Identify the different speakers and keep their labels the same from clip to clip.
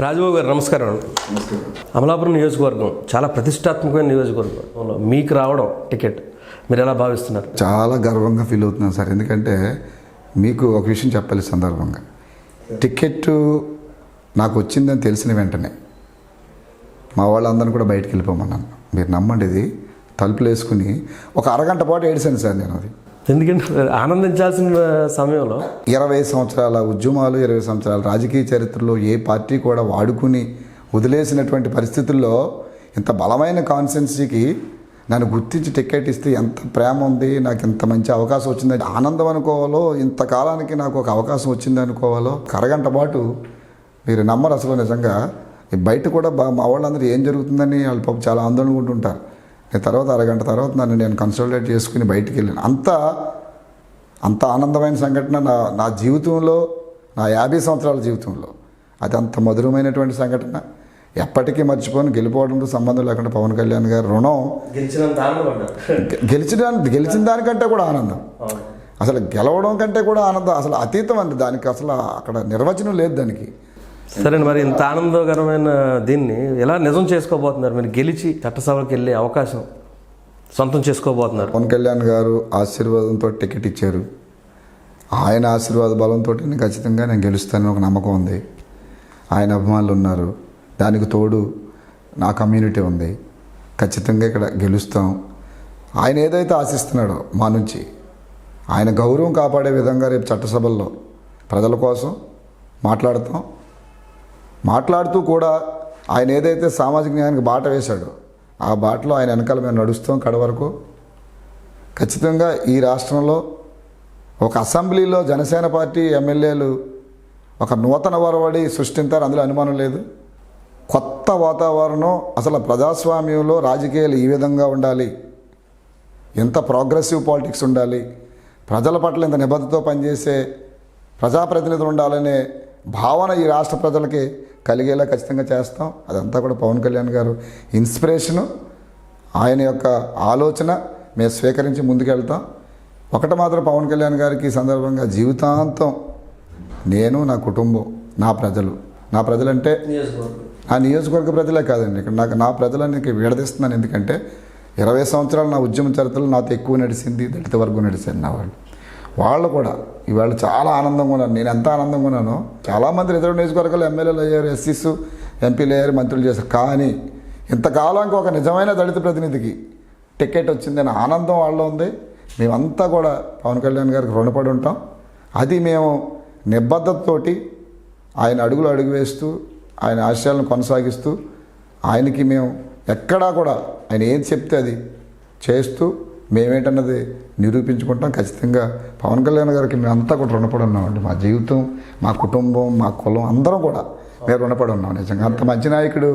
Speaker 1: రాజబాబు గారు నమస్కారం అండి. అమలాపురం నియోజకవర్గం చాలా ప్రతిష్టాత్మకమైన నియోజకవర్గంలో మీకు రావడం టికెట్. మీరు ఎలా భావిస్తున్నారు?
Speaker 2: చాలా గర్వంగా ఫీల్ అవుతున్నాను సార్. ఎందుకంటే మీకు ఒక విషయం చెప్పాలి సందర్భంగా. టికెట్ నాకు వచ్చిందని తెలిసిన వెంటనే మా వాళ్ళందరినీ కూడా బయటికి వెళ్ళిపోమన్నాను. మీరు నమ్మండి ఇది. తలుపులు వేసుకుని ఒక అరగంట పాటు ఏడిశాను సార్ నేను అది.
Speaker 1: ఎందుకంటే ఆనందించాల్సిన సమయంలో
Speaker 2: ఇరవై సంవత్సరాల ఉద్యమాలు ఇరవై సంవత్సరాల రాజకీయ చరిత్రలో ఏ పార్టీ కూడా వాడుకుని వదిలేసినటువంటి పరిస్థితుల్లో ఇంత బలమైన కాన్స్టెన్సీకి నన్ను గుర్తించి టికెట్ ఇస్తే ఎంత ప్రేమ ఉంది నాకు ఇంత మంచి అవకాశం వచ్చింది ఆనందం అనుకోవాలో ఇంతకాలానికి నాకు ఒక అవకాశం వచ్చింది అనుకోవాలో కరగంట అరగంట పాటు మీరు నమ్మరు అసలు నిజంగా. బయట కూడా మా వాళ్ళందరూ ఏం జరుగుతుందని వాళ్ళు పాపం చాలా ఆందోళన ఉంటుంటారు నేను తర్వాత అరగంట తర్వాత నన్ను నేను కన్సల్టేట్ చేసుకుని బయటికి వెళ్ళాను. అంత అంత ఆనందమైన సంఘటన నా నా జీవితంలో నా యాభై సంవత్సరాల జీవితంలో. అది అంత మధురమైనటువంటి సంఘటన. ఎప్పటికీ మర్చిపోను గెలిపోవడంతో సంబంధం లేకుండా పవన్ కళ్యాణ్ గారి రుణం.
Speaker 1: గెలిచినంత ఆనందపడ్డారు.
Speaker 2: గె- గెలిచిన గెలిచిన దానికంటే కూడా ఆనందం. అసలు గెలవడం కంటే కూడా ఆనందం. అసలు అతీతం అండి. దానికి అసలు అక్కడ నిర్వచనం లేదు దానికి.
Speaker 1: సరే మరి ఇంత ఆనందకరమైన దీన్ని ఎలా నిజం చేసుకోబోతున్నారు? మీరు గెలిచి చట్టసభకి వెళ్ళే అవకాశం సొంతం చేసుకోబోతున్నారు.
Speaker 2: పవన్ కళ్యాణ్ గారు ఆశీర్వాదంతో టికెట్ ఇచ్చారు. ఆయన ఆశీర్వాద బలంతో నేను ఖచ్చితంగా నేను గెలుస్తానని ఒక నమ్మకం ఉంది. ఆయన అభిమానులు ఉన్నారు. దానికి తోడు నా కమ్యూనిటీ ఉంది. ఖచ్చితంగా ఇక్కడ గెలుస్తాం. ఆయన ఏదైతే ఆశిస్తున్నాడో మా నుంచి ఆయన గౌరవం కాపాడే విధంగా రేపు చట్టసభల్లో ప్రజల కోసం మాట్లాడతాం. మాట్లాడుతూ కూడా ఆయన ఏదైతే సామాజిక న్యాయానికి బాట వేశాడో ఆ బాటలో ఆయన వెనకాల మేము నడుస్తాం కడ వరకు. ఖచ్చితంగా ఈ రాష్ట్రంలో ఒక అసెంబ్లీలో జనసేన పార్టీ ఎమ్మెల్యేలు ఒక నూతన వరవడి సృష్టించారు అందులో అనుమానం లేదు. కొత్త వాతావరణం అసలు ప్రజాస్వామ్యంలో రాజకీయాలు ఈ విధంగా ఉండాలి. ఎంత ప్రోగ్రెసివ్ పాలిటిక్స్ ఉండాలి. ప్రజల పట్ల ఇంత నిబద్ధతో పనిచేసే ప్రజాప్రతినిధులు ఉండాలనే భావన ఈ రాష్ట్ర ప్రజలకి కలిగేలా ఖచ్చితంగా చేస్తాం. అదంతా కూడా పవన్ కళ్యాణ్ గారు ఇన్స్పిరేషను ఆయన యొక్క ఆలోచన మేము స్వీకరించి ముందుకెళ్తాం. ఒకటి మాత్రం పవన్ కళ్యాణ్ గారికి ఈ సందర్భంగా జీవితాంతం నేను నా కుటుంబం నా ప్రజలు నా ప్రజలంటే ఆ నియోజకవర్గ ప్రజలే కాదండి. ఇక్కడ నాకు నా ప్రజలని విడదీస్తున్నాను. ఎందుకంటే ఇరవై సంవత్సరాలు నా ఉద్యమ చరిత్రలో నాతో ఎక్కువ నడిచింది దళిత వర్గం నడిచారు నా వాళ్ళు. వాళ్ళు కూడా ఇవాళ చాలా ఆనందంగా ఉన్నాను నేను ఎంత ఆనందంగా ఉన్నానో చాలామంది రిజర్వ్ నియోజకవర్గాలు ఎమ్మెల్యేలు అయ్యారు ఎస్సీస్ ఎంపీలు అయ్యారు మంత్రులు చేశారు. కానీ ఇంతకాలానికి ఒక నిజమైన దళిత ప్రతినిధికి టికెట్ వచ్చిందనే ఆనందం వాళ్ళలో ఉంది. మేమంతా కూడా పవన్ కళ్యాణ్ గారికి రుణపడి ఉంటాం. అది మేము నిబద్ధతతోటి ఆయన అడుగులు అడుగు వేస్తూ ఆయన ఆశయాలను కొనసాగిస్తూ ఆయనకి మేము ఎక్కడా కూడా ఆయన ఏది చెప్తే అది చేస్తూ మేమేంటన్నది నిరూపించుకుంటాం. ఖచ్చితంగా పవన్ కళ్యాణ్ గారికి మేము అంతా కూడా రుణపడి ఉన్నామండి. మా జీవితం మా కుటుంబం మా కులం అందరం కూడా మేము రుణపడి ఉన్నాం నిజంగా. అంత మంచి నాయకుడు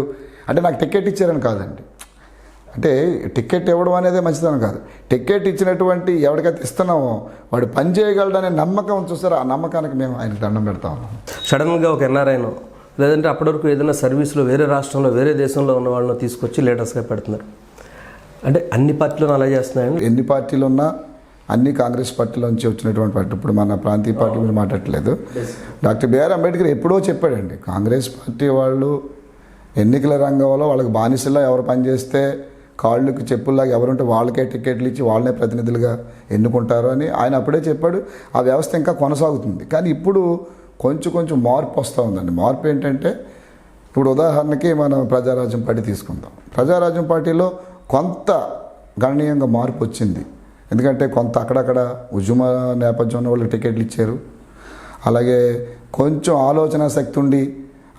Speaker 2: అంటే నాకు టికెట్ ఇచ్చారని కాదండి. అంటే టికెట్ ఇవ్వడం అనేది మంచిదని కాదు. టికెట్ ఇచ్చినటువంటి ఎవరికైతే ఇస్తున్నామో వాడు పని చేయగలడనే నమ్మకం చూస్తారో ఆ నమ్మకానికి మేము ఆయనకు దండం పెడతాం
Speaker 1: సడన్గా ఒక ఎన్ఆర్ఐను లేదంటే అప్పటి వరకు ఏదైనా సర్వీస్లో వేరే రాష్ట్రంలో వేరే దేశంలో ఉన్న వాళ్ళని తీసుకొచ్చి లీడర్స్గా పెడుతున్నారు. అంటే అన్ని పార్టీలు అలా చేస్తున్నాయండి?
Speaker 2: ఎన్ని పార్టీలు ఉన్నా అన్ని కాంగ్రెస్ పార్టీలోంచి వచ్చినటువంటి పార్టీ. ఇప్పుడు మన ప్రాంతీయ పార్టీ గురించి మాట్లాడలేదు డాక్టర్ బిఆర్ అంబేద్కర్ ఎప్పుడో చెప్పాడండి కాంగ్రెస్ పార్టీ వాళ్ళు ఎన్నికల రంగంలో వాళ్ళకి బానిసలా ఎవరు పనిచేస్తే కాళ్ళకి చెప్పుల్లాగా ఎవరుంటే వాళ్ళకే టికెట్లు ఇచ్చి వాళ్ళనే ప్రతినిధులుగా ఎన్నుకుంటారు అని ఆయన అప్పుడే చెప్పాడు. ఆ వ్యవస్థ ఇంకా కొనసాగుతుంది. కానీ ఇప్పుడు కొంచెం కొంచెం మార్పు వస్తూ ఉందండి. మార్పు ఏంటంటే ఇప్పుడు ఉదాహరణకి మనం ప్రజారాజ్యం పార్టీ తీసుకుందాం. ప్రజారాజ్యం పార్టీలో కొంత గణనీయంగా మార్పు వచ్చింది. ఎందుకంటే కొంత అక్కడక్కడ ఉద్యమ నేపథ్యంలో ఉన్న టికెట్లు ఇచ్చారు. అలాగే కొంచెం ఆలోచన శక్తి ఉండి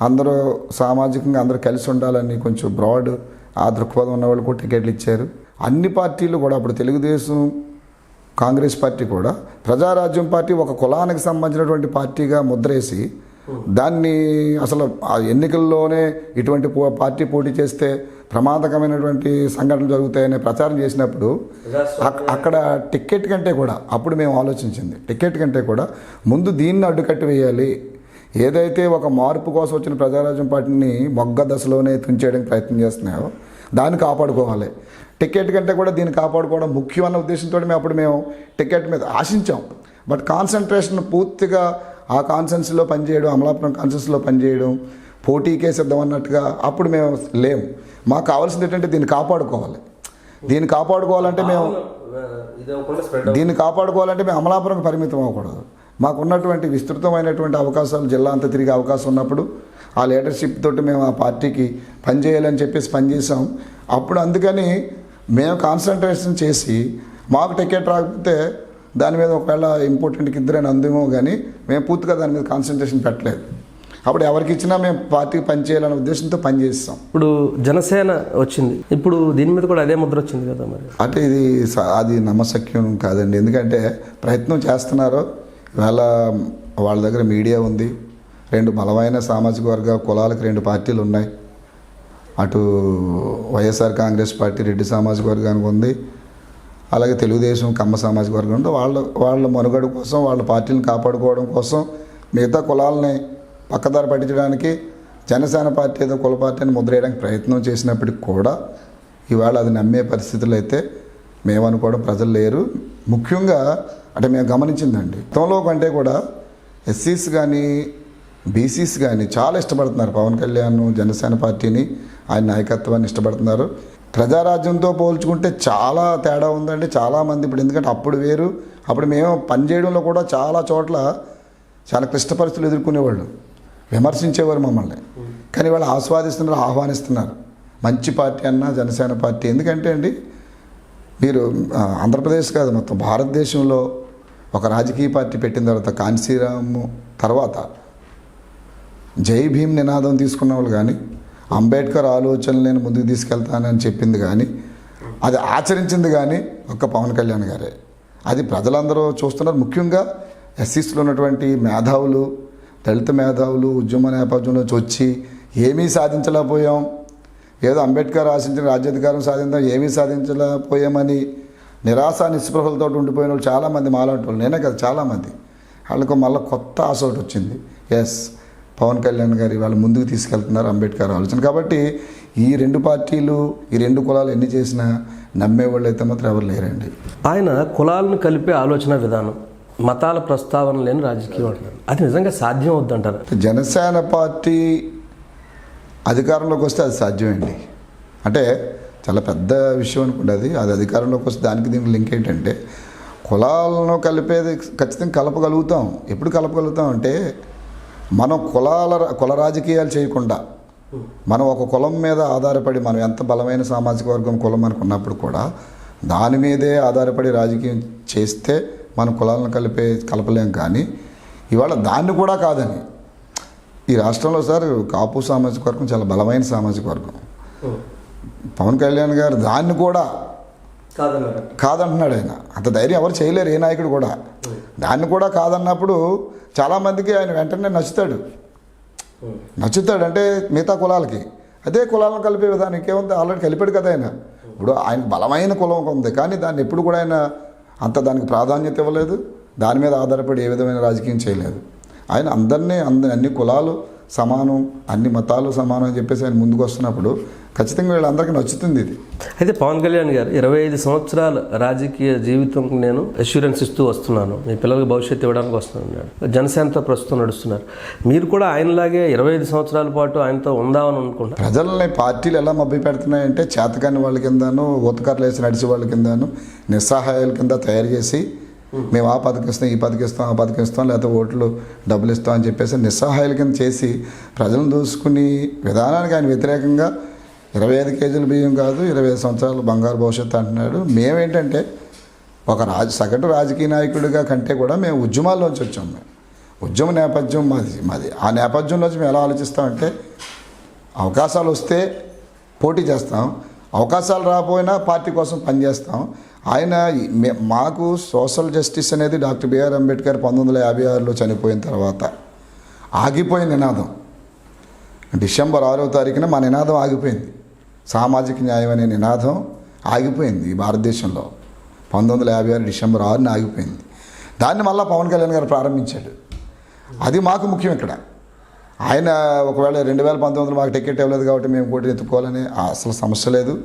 Speaker 2: అందరూ సామాజికంగా అందరూ కలిసి ఉండాలని కొంచెం బ్రాడ్ ఆ దృక్పథం ఉన్న వాళ్ళు కూడా టికెట్లు ఇచ్చారు. అన్ని పార్టీలు కూడా అప్పుడు తెలుగుదేశం కాంగ్రెస్ పార్టీ కూడా ప్రజారాజ్యం పార్టీ ఒక కులానికి సంబంధించినటువంటి పార్టీగా ముద్రేసి దాన్ని అసలు ఆ ఎన్నికల్లోనే ఇటువంటి పార్టీ పోటీ చేస్తే ప్రమాదకమైనటువంటి సంఘటనలు జరుగుతాయనే ప్రచారం చేసినప్పుడు అక్కడ టికెట్ కంటే కూడా అప్పుడు మేము ఆలోచించింది టికెట్ కంటే కూడా ముందు దీన్ని అడ్డుకట్టి వేయాలి. ఏదైతే ఒక మార్పు కోసం వచ్చిన ప్రజారాజ్యం పార్టీని మొగ్గ దశలోనే తుంచేయడానికి ప్రయత్నం చేస్తున్నాయో దాన్ని కాపాడుకోవాలి. టికెట్ కంటే కూడా దీన్ని కాపాడుకోవడం ముఖ్యమైన ఉద్దేశంతో మేము అప్పుడు మేము టికెట్ మీద ఆశించాం. బట్ కాన్సన్ట్రేషన్ పూర్తిగా ఆ కాన్సెన్స్లో పనిచేయడం అమలాపురం కాన్సెన్స్లో పనిచేయడం పోటీకే సిద్ధం అన్నట్టుగా అప్పుడు మేము లేము. మాకు కావాల్సింది ఏంటంటే దీన్ని కాపాడుకోవాలి. దీన్ని కాపాడుకోవాలంటే మేము దీన్ని కాపాడుకోవాలంటే మేము అమలాపురం పరిమితం అవ్వకూడదు. మాకు ఉన్నటువంటి విస్తృతమైనటువంటి అవకాశాలు జిల్లా అంతా తిరిగే అవకాశం ఉన్నప్పుడు ఆ లీడర్షిప్ తోటి మేము ఆ పార్టీకి పనిచేయాలని చెప్పేసి పనిచేసాం అప్పుడు అందుకని మేము కాన్సన్ట్రేషన్ చేసి మాకు టికెట్ రాకపోతే దాని మీద ఒకవేళ ఇంపార్టెంట్కి ఇద్దరైనా అందేమో కానీ మేము పూర్తిగా దాని మీద కాన్సన్ట్రేషన్ పెట్టలేదు. అప్పుడు ఎవరికి ఇచ్చినా మేము పార్టీకి పనిచేయాలనే ఉద్దేశంతో పనిచేస్తాం
Speaker 1: ఇప్పుడు జనసేన వచ్చింది. ఇప్పుడు దీని మీద కూడా అదే ముద్ర వచ్చింది కదా మరి?
Speaker 2: అంటే ఇది అది నమ్మశక్యం కాదండి. ఎందుకంటే ప్రయత్నం చేస్తున్నారు. ఇవాళ వాళ్ళ దగ్గర మీడియా ఉంది. రెండు బలమైన సామాజిక వర్గ కులాలకు రెండు పార్టీలు ఉన్నాయి. అటు వైఎస్ఆర్ కాంగ్రెస్ పార్టీ రెడ్డి సామాజిక వర్గానికి ఉంది. అలాగే తెలుగుదేశం కమ్మ సామాజిక వర్గం వాళ్ళ వాళ్ళ మనుగడ కోసం వాళ్ళ పార్టీని కాపాడుకోవడం కోసం మిగతా కులాలని పక్కదారి పట్టించడానికి జనసేన పార్టీ ఏదో కుల పార్టీని ముద్రేయడానికి ప్రయత్నం చేసినప్పటికి కూడా ఇవాళ అది నమ్మే పరిస్థితులు అయితే మేమనుకోవడం ప్రజలు లేరు. ముఖ్యంగా అంటే మేము గమనించిందండి. గతంలో కంటే కూడా ఎస్సీస్ కానీ బీసీస్ కానీ చాలా ఇష్టపడుతున్నారు. పవన్ కళ్యాణ్ జనసేన పార్టీని ఆయన నాయకత్వాన్ని ఇష్టపడుతున్నారు. ప్రజారాజ్యంతో పోల్చుకుంటే చాలా తేడా ఉందండి చాలామంది ఇప్పుడు. ఎందుకంటే అప్పుడు వేరు అప్పుడు మేము పనిచేయడంలో కూడా చాలా చోట్ల చాలా క్లిష్ట పరిస్థితులు ఎదుర్కొనేవాళ్ళు విమర్శించేవారు మమ్మల్ని. కానీ వాళ్ళు ఆస్వాదిస్తున్నారు ఆహ్వానిస్తున్నారు. మంచి పార్టీ అన్నా జనసేన పార్టీ. ఎందుకంటే అండి మీరు ఆంధ్రప్రదేశ్ కాదు మొత్తం భారతదేశంలో ఒక రాజకీయ పార్టీ పెట్టిన తర్వాత కాన్సీరాము తర్వాత జై భీమ్ నినాదం తీసుకున్న వాళ్ళు కానీ అంబేద్కర్ ఆలోచనలు నేను ముందుకు తీసుకెళ్తానని చెప్పింది కానీ అది ఆచరించింది కానీ ఒక్క పవన్ కళ్యాణ్ గారే. అది ప్రజలందరూ చూస్తున్నారు. ముఖ్యంగా ఎస్సీస్లో ఉన్నటువంటి మేధావులు దళిత మేధావులు ఉద్యమ నేపథ్యంలో వచ్చి ఏమీ సాధించలేకపోయాం. ఏదో అంబేద్కర్ ఆశించిన రాజ్యాధికారం సాధించాం ఏమీ సాధించలేకపోయామని నిరాశ నిస్పృహలతో ఉండిపోయిన వాళ్ళు చాలామంది మాలాంటి వాళ్ళు. నేనే కదా చాలామంది. వాళ్ళకు మళ్ళీ కొత్త ఆశ ఒకటి వచ్చింది. ఎస్ పవన్ కళ్యాణ్ గారు ఇవాళ ముందుకు తీసుకెళ్తున్నారు అంబేద్కర్ ఆలోచన. కాబట్టి ఈ రెండు పార్టీలు ఈ రెండు కులాలు ఎన్ని చేసినా నమ్మేవాళ్ళు అయితే మాత్రం ఎవరు లేరండి.
Speaker 1: ఆయన కులాలను కలిపే ఆలోచన విధానం మతాల ప్రస్తావన లేని రాజకీయం అంటారు అది నిజంగా సాధ్యం అవుద్దంటారు?
Speaker 2: జనసేన పార్టీ అధికారంలోకి వస్తే అది సాధ్యమండి. అంటే చాలా పెద్ద విషయం అనుకోండి అది. అది అధికారంలోకి వస్తే దానికి దీనికి లింక్ ఏంటంటే కులాలను కలిపేది ఖచ్చితంగా కలపగలుగుతాం. ఎప్పుడు కలపగలుగుతాం అంటే మనం కులాల కుల రాజకీయాలు చేయకుండా మనం ఒక కులం మీద ఆధారపడి మనం ఎంత బలమైన సామాజిక వర్గం కులం మనకు ఉన్నప్పుడు కూడా దాని మీదే ఆధారపడి రాజకీయం చేస్తే మనం కులాలను కలిపే కలపలేం కానీ ఇవాళ దాన్ని కూడా కాదని. ఈ రాష్ట్రంలో సార్ కాపు సామాజిక వర్గం చాలా బలమైన సామాజిక వర్గం. పవన్ కళ్యాణ్ గారు దాన్ని కూడా కాదంటున్నాడు ఆయన. అంత ధైర్యం ఎవరు చేయలేరు ఏ నాయకుడు కూడా. దాన్ని కూడా కాదన్నప్పుడు చాలామందికి ఆయన వెంటనే నచ్చుతాడు. నచ్చుతాడు అంటే మిగతా కులాలకి. అదే కులాలను కలిపే విధానం ఇంకేముంది ఆల్రెడీ కలిపాడు కదా ఆయన. ఇప్పుడు ఆయన బలమైన కులం ఉంది కానీ దాన్ని ఎప్పుడు కూడా ఆయన అంత దానికి ప్రాధాన్యత ఇవ్వలేదు. దాని మీద ఆధారపడి ఏ విధమైన రాజకీయం చేయలేదు. ఆయన అందరినీ అంద అన్ని కులాలు సమానం అన్ని మతాలు సమానం అని చెప్పేసి ఆయన ముందుకు వస్తున్నప్పుడు ఖచ్చితంగా వీళ్ళందరికీ నచ్చుతుంది ఇది.
Speaker 1: అయితే పవన్ కళ్యాణ్ గారు ఇరవై ఐదు సంవత్సరాల రాజకీయ జీవితం నేను అష్యూరెన్స్ ఇస్తూ వస్తున్నాను. మీ పిల్లలకు భవిష్యత్తు ఇవ్వడానికి వస్తున్నాను జనసేనతో ప్రస్తుతం నడుస్తున్నారు. మీరు కూడా ఆయనలాగే ఇరవై ఐదు సంవత్సరాల పాటు ఆయనతో ఉందామని అనుకుంటున్నారు.
Speaker 2: ప్రజల్ని పార్టీలు ఎలా మభ్య పెడుతున్నాయంటే చేతకాని వాళ్ళ కిందను ఊతకర్లు వేసి నడిచే వాళ్ళ కిందను నిస్సహాయాల కింద తయారు చేసి మేము ఆ పథకం ఇస్తాం ఈ పథకం ఇస్తాం ఆ పథకం ఇస్తాం లేకపోతే ఓట్లు డబ్బులు ఇస్తాం అని చెప్పేసి నిస్సహాయాల కింద చేసి ప్రజలను దూసుకుని విధానానికి ఆయన వ్యతిరేకంగా ఇరవై ఐదు కేజీల బియ్యం కాదు ఇరవై ఐదు సంవత్సరాలు బంగారు భవిష్యత్తు అంటున్నాడు. మేమేంటంటే ఒక రాజ సగటు రాజకీయ నాయకుడిగా కంటే కూడా మేము ఉద్యమాల్లోంచి వచ్చాం మేము. ఉద్యమ నేపథ్యం మాది మాది. ఆ నేపథ్యంలోంచి మేము ఎలా ఆలోచిస్తామంటే అవకాశాలు వస్తే పోటీ చేస్తాం. అవకాశాలు రాకపోయినా పార్టీ కోసం పనిచేస్తాం ఆయన మే- మాకు సోషల్ జస్టిస్ అనేది డాక్టర్ బిఆర్ అంబేద్కర్ పంతొమ్మిది వందల యాభై ఆరులో చనిపోయిన తర్వాత ఆగిపోయిన నినాదం. డిసెంబర్ ఆరో తారీఖున మా నినాదం ఆగిపోయింది. సామాజిక న్యాయం అనే నినాదం ఆగిపోయింది ఈ భారతదేశంలో. పంతొమ్మిది వందల యాభై ఆరు డిసెంబర్ ఆరున ఆగిపోయింది. దాన్ని మళ్ళీ పవన్ కళ్యాణ్ గారు ప్రారంభించాడు. అది మాకు ముఖ్యం ఇక్కడ. ఆయన ఒకవేళ రెండు వేల పంతొమ్మిదిలో మాకు టికెట్ ఇవ్వలేదు కాబట్టి మేము పోటీ ఎత్తుకోవాలని అసలు సమస్య లేదు.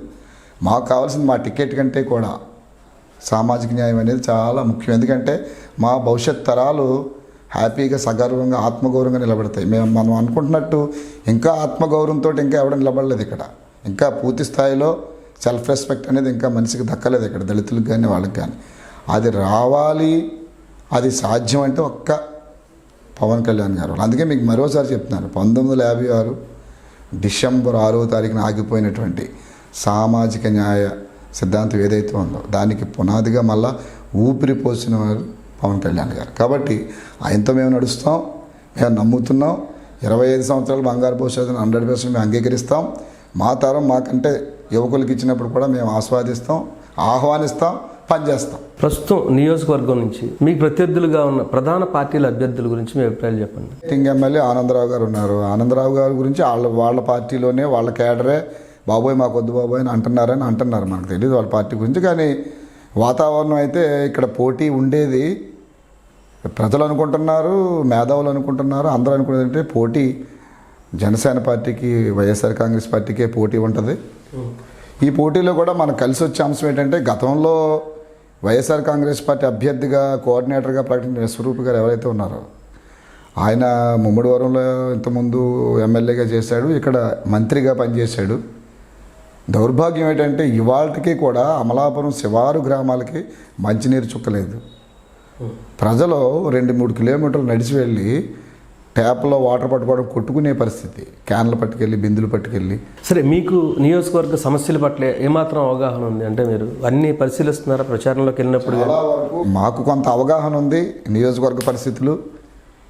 Speaker 2: మాకు కావాల్సింది మా టికెట్ కంటే కూడా సామాజిక న్యాయం అనేది చాలా ముఖ్యం. ఎందుకంటే మా భవిష్యత్ తరాలు హ్యాపీగా సగర్వంగా ఆత్మగౌరవంగా నిలబడతాయి. మేము మనం అనుకుంటున్నట్టు ఇంకా ఆత్మగౌరవంతో ఇంకా ఎవడ నిలబడలేదు ఇక్కడ. ఇంకా పూర్తి స్థాయిలో సెల్ఫ్ రెస్పెక్ట్ అనేది ఇంకా మనిషికి దక్కలేదు ఇక్కడ దళితులకు కానీ వాళ్ళకి కానీ. అది రావాలి అది సాధ్యం అంటే ఒక్క పవన్ కళ్యాణ్ గారు. అందుకే మీకు మరోసారి చెప్తున్నాను పంతొమ్మిది వందల యాభై ఆరు డిసెంబర్ ఆరో తారీఖున ఆగిపోయినటువంటి సామాజిక న్యాయ సిద్ధాంతం ఏదైతే ఉందో దానికి పునాదిగా మళ్ళా ఊపిరి పోసిన వారు పవన్ కళ్యాణ్ గారు. కాబట్టి ఆయనతో మేము నడుస్తాం మేము నమ్ముతున్నాం. ఇరవై ఐదు సంవత్సరాలు బంగారు భవిష్యత్తును హండ్రెడ్ పర్సెంట్ మేము అంగీకరిస్తాం. మా తరం మాకంటే యువకులకి ఇచ్చినప్పుడు కూడా మేము ఆస్వాదిస్తాం ఆహ్వానిస్తాం పనిచేస్తాం.
Speaker 1: ప్రస్తుతం నియోజకవర్గం నుంచి మీకు ప్రత్యర్థులుగా ఉన్న ప్రధాన పార్టీల అభ్యర్థుల గురించి మీ అభిప్రాయాలు చెప్పండి.
Speaker 2: సిట్టింగ్ ఎమ్మెల్యే ఆనందరావు గారు ఉన్నారు. ఆనందరావు గారి గురించి వాళ్ళ వాళ్ళ పార్టీలోనే వాళ్ళ కేడరే బాబోయ్ మాకు వద్దు బాబోయ్ అని అంటున్నారని అంటున్నారు మనకు తెలియదు వాళ్ళ పార్టీ గురించి. కానీ వాతావరణం అయితే ఇక్కడ పోటీ ఉండేది. ప్రజలు అనుకుంటున్నారు మేధావులు అనుకుంటున్నారు అందరూ అనుకునేది అంటే పోటీ. జనసేన పార్టీకి వైఎస్ఆర్ కాంగ్రెస్ పార్టీకే పోటీ ఉంటుంది. ఈ పోటీలో కూడా మనకు కలిసి వచ్చే అంశం ఏంటంటే గతంలో వైఎస్ఆర్ కాంగ్రెస్ పార్టీ అభ్యర్థిగా కోఆర్డినేటర్గా ప్రకటించిన స్వరూప్ గారు ఎవరైతే ఉన్నారో ఆయన ముమ్మడివరంలో ఇంతకుముందు ఎమ్మెల్యేగా చేశాడు ఇక్కడ మంత్రిగా పనిచేశాడు. దౌర్భాగ్యం ఏంటంటే ఇవాళకి కూడా అమలాపురం శివారు గ్రామాలకి మంచినీరు చుక్కలేదు. ప్రజలు రెండు మూడు కిలోమీటర్లు నడిచి వెళ్ళి ట్యాప్లో వాటర్ పట్టుకోవడం కొట్టుకునే పరిస్థితి. క్యాన్లు పట్టుకెళ్ళి బిందులు పట్టుకెళ్ళి.
Speaker 1: సరే మీకు నియోజకవర్గ సమస్యల పట్ల ఏమాత్రం అవగాహన ఉంది అంటే మీరు అన్ని పరిశీలిస్తున్నారా ప్రచారంలోకి వెళ్ళినప్పుడు?
Speaker 2: వరకు మాకు కొంత అవగాహన ఉంది నియోజకవర్గ పరిస్థితులు.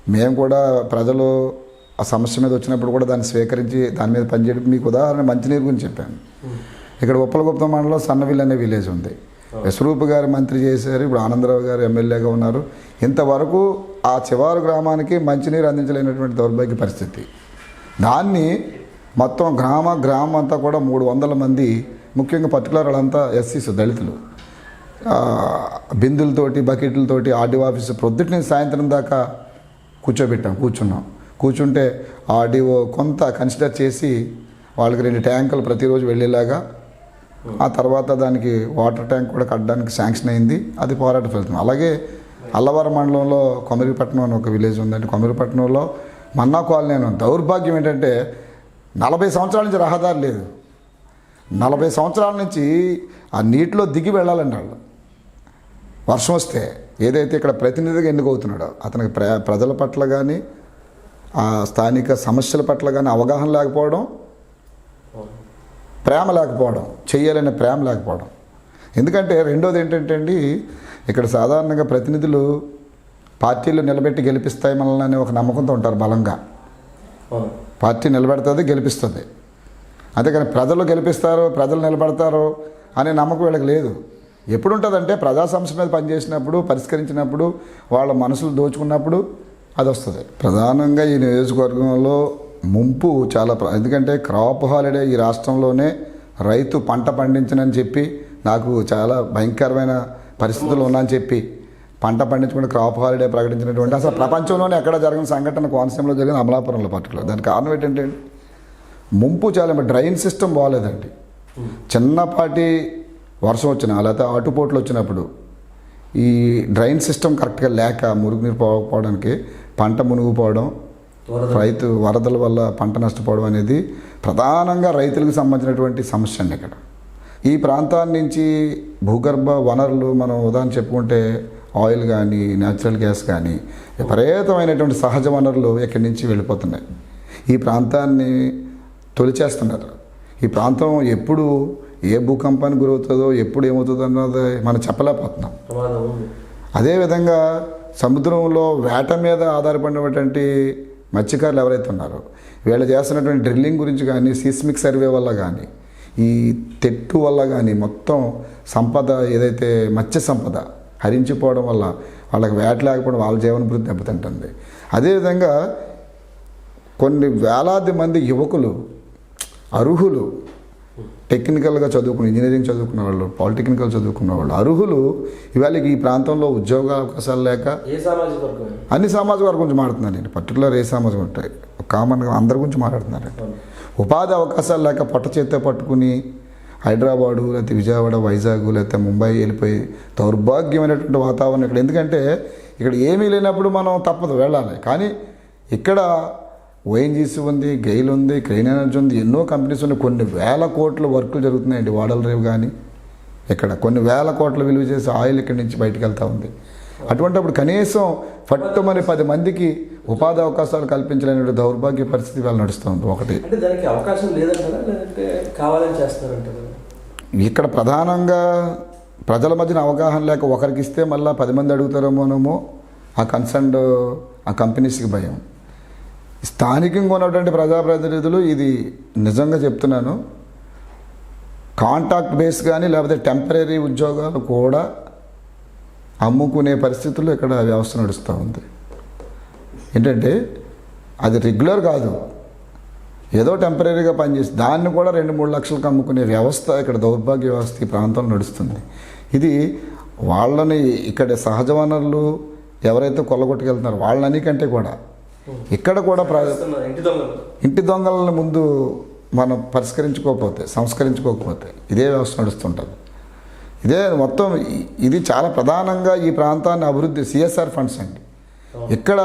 Speaker 2: మేము కూడా ప్రజలు ఆ సమస్య మీద వచ్చినప్పుడు కూడా దాన్ని స్వీకరించి దాని మీద పనిచేయడం. మీకు ఉదాహరణ మంచినీరు గురించి చెప్పాను. ఇక్కడ ఉప్పలగుప్త మండలంలో సన్నవిల్ అనే విలేజ్ ఉంది. విశ్వరూప్ గారు మంత్రి చేశారు. ఇప్పుడు ఆనందరావు గారు ఎమ్మెల్యేగా ఉన్నారు. ఇంతవరకు ఆ చివరి గ్రామానికి మంచినీరు అందించలేనటువంటి దౌర్భాగ్య పరిస్థితి. దాన్ని మొత్తం గ్రామ గ్రామం అంతా కూడా మూడు వందల మంది ముఖ్యంగా పర్టికులర్ వాళ్ళంతా ఎస్సీస్ దళితులు. బిందులతోటి బకెట్లతోటి ఆర్డీఓ ఆఫీస్ ప్రొద్దుటి నుంచి సాయంత్రం దాకా కూర్చోబెట్టాం కూర్చున్నాం. కూర్చుంటే ఆర్డీఓ కొంత కన్సిడర్ చేసి వాళ్ళకి రెండు ట్యాంకులు ప్రతిరోజు వెళ్ళేలాగా ఆ తర్వాత దానికి వాటర్ ట్యాంక్ కూడా కట్టడానికి శాంక్షన్ అయింది. అది పోరాట ఫలితం. అలాగే అల్లవరం మండలంలో కొమరిపట్నం అని ఒక విలేజ్ ఉందండి. కొమరిపట్నంలో మన్నా కాలనీ అని దౌర్భాగ్యం ఏంటంటే నలభై సంవత్సరాల నుంచి రహదారి లేదు. నలభై సంవత్సరాల నుంచి ఆ నీటిలో దిగి వెళ్ళాలండి వాళ్ళు. వర్షం వస్తే ఏదైతే ఇక్కడ ప్రతినిధిగా ఎన్నుకవుతున్నాడో అతనికి ప్ర ప్రజల పట్ల కానీ ఆ స్థానిక సమస్యల పట్ల కానీ అవగాహన లేకపోవడం ప్రేమ లేకపోవడం చెయ్యాలనే ప్రేమ లేకపోవడం. ఎందుకంటే రెండోది ఏంటంటే అండి ఇక్కడ సాధారణంగా ప్రతినిధులు పార్టీలు నిలబెట్టి గెలిపిస్తాయి మనల్ని అనే ఒక నమ్మకంతో ఉంటారు బలంగా. పార్టీ నిలబెడుతుంది గెలిపిస్తుంది. అంతేకాని ప్రజలు గెలిపిస్తారు ప్రజలు నిలబడతారు అనే నమ్మకం వీళ్ళకి లేదు. ఎప్పుడు ఉంటుందంటే ప్రజా సమస్య మీద పనిచేసినప్పుడు పరిష్కరించినప్పుడు వాళ్ళ మనసులు దోచుకున్నప్పుడు అది వస్తుంది ప్రధానంగా ఈ నియోజకవర్గంలో ముంపు చాలా ఎందుకంటే క్రాప్ హాలిడే ఈ రాష్ట్రంలోనే రైతు పంట పండించనని చెప్పి నాకు చాలా భయంకరమైన పరిస్థితులు ఉన్నాయని చెప్పి పంట పండించుకుంటే క్రాప్ హాలిడే ప్రకటించినటువంటి అసలు ప్రపంచంలోనే ఎక్కడ జరిగిన సంఘటన కోనసీమలో జరిగిన అమలాపురంలో పర్టికులర్ దానికి కారణం ఏంటంటే ముంపు చాలా డ్రైన్ సిస్టమ్ బాగాలేదండి. చిన్నపాటి వర్షం వచ్చిన లేకపోతే అటుపోట్లు వచ్చినప్పుడు ఈ డ్రైన్ సిస్టమ్ కరెక్ట్గా లేక మురుగునీరు పోకపోవడానికి పంట మునిగిపోవడం రైతు వరదల వల్ల పంట నష్టపోవడం అనేది ప్రధానంగా రైతులకు సంబంధించినటువంటి సమస్య అండి ఇక్కడ. ఈ ప్రాంతాన్ని నుంచి భూగర్భ వనరులు మనం ఉదాహరణ చెప్పుకుంటే ఆయిల్ కానీ న్యాచురల్ గ్యాస్ కానీ విపరీతమైనటువంటి సహజ వనరులు ఇక్కడి నుంచి వెళ్ళిపోతున్నాయి. ఈ ప్రాంతాన్ని తొలిచేస్తున్నారు. ఈ ప్రాంతం ఎప్పుడు ఏ భూకంపానికి గురవుతుందో ఎప్పుడు ఏమవుతుందో అన్నది మనం చెప్పలేకపోతున్నాం. అదేవిధంగా సముద్రంలో వేట మీద ఆధారపడినటువంటి మత్స్యకారులు ఎవరైతే ఉన్నారో వీళ్ళు చేస్తున్నటువంటి డ్రిల్లింగ్ గురించి కానీ సీస్మిక్ సర్వే వల్ల కానీ ఈ తెట్టు వల్ల కానీ మొత్తం సంపద ఏదైతే మత్స్య సంపద హరించిపోవడం వల్ల వాళ్ళకి వేట లేకపోవడం వాళ్ళ జీవన వృద్ధి దెబ్బతింటుంది. అదేవిధంగా కొన్ని వేలాది మంది యువకులు అర్హులు టెక్నికల్గా చదువుకున్న ఇంజనీరింగ్ చదువుకున్న వాళ్ళు పాలిటెక్నికల్ చదువుకున్న వాళ్ళు అర్హులు ఇవాళ ఈ ప్రాంతంలో ఉద్యోగ అవకాశాలు లేక అన్ని సామాజిక వర్గం గురించి మాట్లాడుతున్నాను నేను. పర్టికులర్ ఏ సామాజిక ఉంటాయి కామన్గా అందరి గురించి మాట్లాడుతున్నారు ఉపాధి అవకాశాలు లేక పొట్ట చేత్తో పట్టుకుని హైదరాబాదు లేకపోతే విజయవాడ వైజాగ్ లేకపోతే ముంబై వెళ్ళిపోయి దౌర్భాగ్యమైనటువంటి వాతావరణం ఇక్కడ. ఎందుకంటే ఇక్కడ ఏమీ లేనప్పుడు మనం తప్పదు వెళ్ళాలి. కానీ ఇక్కడ ఓఎన్జీసీ ఉంది గెయిల్ ఉంది క్రెయిన్ ఎనర్జీ ఉంది ఎన్నో కంపెనీస్ ఉన్నాయి. కొన్ని వేల కోట్ల వర్కులు జరుగుతున్నాయండి వాడల రేవు కానీ ఇక్కడ కొన్ని వేల కోట్ల విలువ చేసే ఆయిల్ ఇక్కడి నుంచి బయటకు వెళ్తూ ఉంది. అటువంటిప్పుడు కనీసం పట్టుమని పది మందికి ఉపాధి అవకాశాలు కల్పించలేని దౌర్భాగ్య పరిస్థితి వాళ్ళు నడుస్తుంది ఒకటి.
Speaker 1: అంటే దానికి అవకాశం లేదంటారా? లేదంటే కావాలని చేస్తున్నారంటారా?
Speaker 2: ఇక్కడ ప్రధానంగా ప్రజల మధ్యన అవగాహన లేక ఒకరికి ఇస్తే మళ్ళీ పది మంది అడుగుతారేమోనేమో ఆ కన్సర్న్డ్ ఆ కంపెనీస్కి భయం. స్థానికంగా ఉన్నటువంటి ప్రజాప్రతినిధులు ఇది నిజంగా చెప్తున్నాను. కాంటాక్ట్ బేస్ కానీ లేకపోతే టెంపరీ ఉద్యోగాలు కూడా అమ్ముకునే పరిస్థితుల్లో ఇక్కడ వ్యవస్థ నడుస్తూ ఉంది. ఏంటంటే అది రెగ్యులర్ కాదు. ఏదో టెంపరీగా పనిచేసి దాన్ని కూడా రెండు మూడు లక్షలకు అమ్ముకునే వ్యవస్థ ఇక్కడ దౌర్భాగ్య వ్యవస్థ ఈ ప్రాంతంలో నడుస్తుంది. ఇది వాళ్ళని ఇక్కడ సహజ వనరులు ఎవరైతే కొల్లగొట్టుకెళ్తున్నారో వాళ్ళని కంటే కూడా ఇక్కడ కూడా ప్ర
Speaker 1: ఇంటి దొంగలు.
Speaker 2: ఇంటి దొంగలను ముందు మనం పరిష్కరించుకోకపోతే సంస్కరించుకోకపోతే ఇదే వ్యవస్థ నడుస్తుంటుంది. ఇదే మొత్తం ఇది చాలా ప్రధానంగా ఈ ప్రాంతాన్ని అభివృద్ధి సిఎస్ఆర్ ఫండ్స్ అండి. ఇక్కడ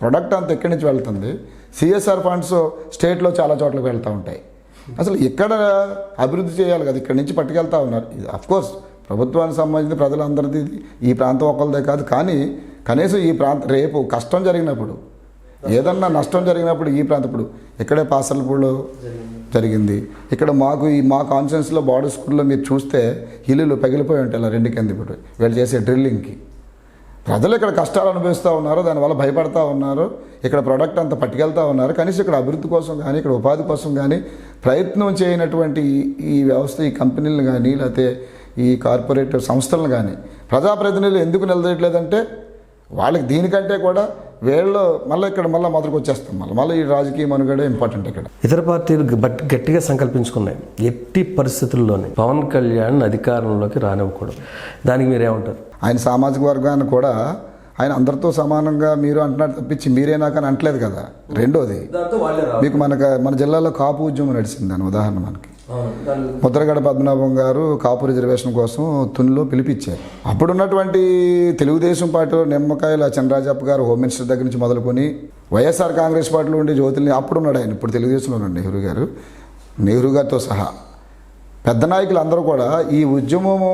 Speaker 2: ప్రొడక్ట్ అంతా ఎక్కడి నుంచి వెళ్తుంది? సిఎస్ఆర్ ఫండ్స్ స్టేట్లో చాలా చోట్లకి వెళ్తూ ఉంటాయి. అసలు ఇక్కడ అభివృద్ధి చేయాలి కదా? ఇక్కడ నుంచి పట్టుకెళ్తా ఉన్నారు. ఇది కోర్స్ ప్రభుత్వానికి సంబంధించిన ప్రజలందరిది. ఈ ప్రాంతం ఒకరిదే కాదు. కానీ కనీసం ఈ ప్రాంతం రేపు కష్టం జరిగినప్పుడు ఏదన్నా నష్టం జరిగినప్పుడు ఈ ప్రాంతం ఇప్పుడు ఇక్కడే పాసలపూడిలో జరిగింది. ఇక్కడ మాకు ఈ మా కాన్ఫరెన్స్లో బార్డర్ స్కూల్లో మీరు చూస్తే ఇల్లులు పగిలిపోయి ఉంటాయి అలా రెండు కింద ఇప్పుడు వీళ్ళు చేసే డ్రిల్లింగ్కి. ప్రజలు ఇక్కడ కష్టాలు అనుభవిస్తూ ఉన్నారు దానివల్ల భయపడతా ఉన్నారు ఇక్కడ ప్రొడక్ట్ అంతా పట్టుకెళ్తా ఉన్నారు కనీసం ఇక్కడ అభివృద్ధి కోసం కానీ ఇక్కడ ఉపాధి కోసం కానీ ప్రయత్నం చేయనటువంటి ఈ- ఈ వ్యవస్థ ఈ కంపెనీలను కానీ లేకపోతే ఈ కార్పొరేట్ సంస్థలను కానీ ప్రజాప్రతినిధులు ఎందుకు నిలదీయట్లేదంటే వాళ్ళకి దీనికంటే కూడా వీళ్ళు మళ్ళీ ఇక్కడ మళ్ళీ మొదటికి వచ్చేస్తాం మళ్ళీ. మళ్ళీ ఈ రాజకీయ మనుగడ ఇంపార్టెంట్ ఇక్కడ.
Speaker 1: ఇతర పార్టీలు బట్ గట్టిగా సంకల్పించుకున్నాయి. ఎట్టి పరిస్థితుల్లోనే పవన్ కళ్యాణ్ అధికారంలోకి రానివ్వకూడదు. దానికి మీరేమంటారు?
Speaker 2: ఆయన సామాజిక వర్గాన్ని కూడా ఆయన అందరితో సమానంగా మీరు అంటున్నారు తప్పించి మీరే నాకని అంటలేదు కదా. రెండోది మీకు మనకు మన జిల్లాలో కాపు ఉద్యమం నడిచింది దాని ఉదాహరణ మనకి. ముద్రగడ పద్మనాభం గారు కాపు రిజర్వేషన్ కోసం తునిలో పిలిపించారు. అప్పుడున్నటువంటి తెలుగుదేశం పార్టీలో నిమ్మకాయల చంద్రరాజప్ప గారు హోమ్ మినిస్టర్ దగ్గర నుంచి మొదలుకొని వైఎస్ఆర్ కాంగ్రెస్ పార్టీలో ఉండే జ్యోతుల్ని అప్పుడు ఉన్నాడు ఆయన. ఇప్పుడు తెలుగుదేశంలో ఉన్నాడు నెహ్రూ గారు. నెహ్రూ గారితో సహా పెద్ద నాయకులు అందరూ కూడా ఈ ఉద్యమము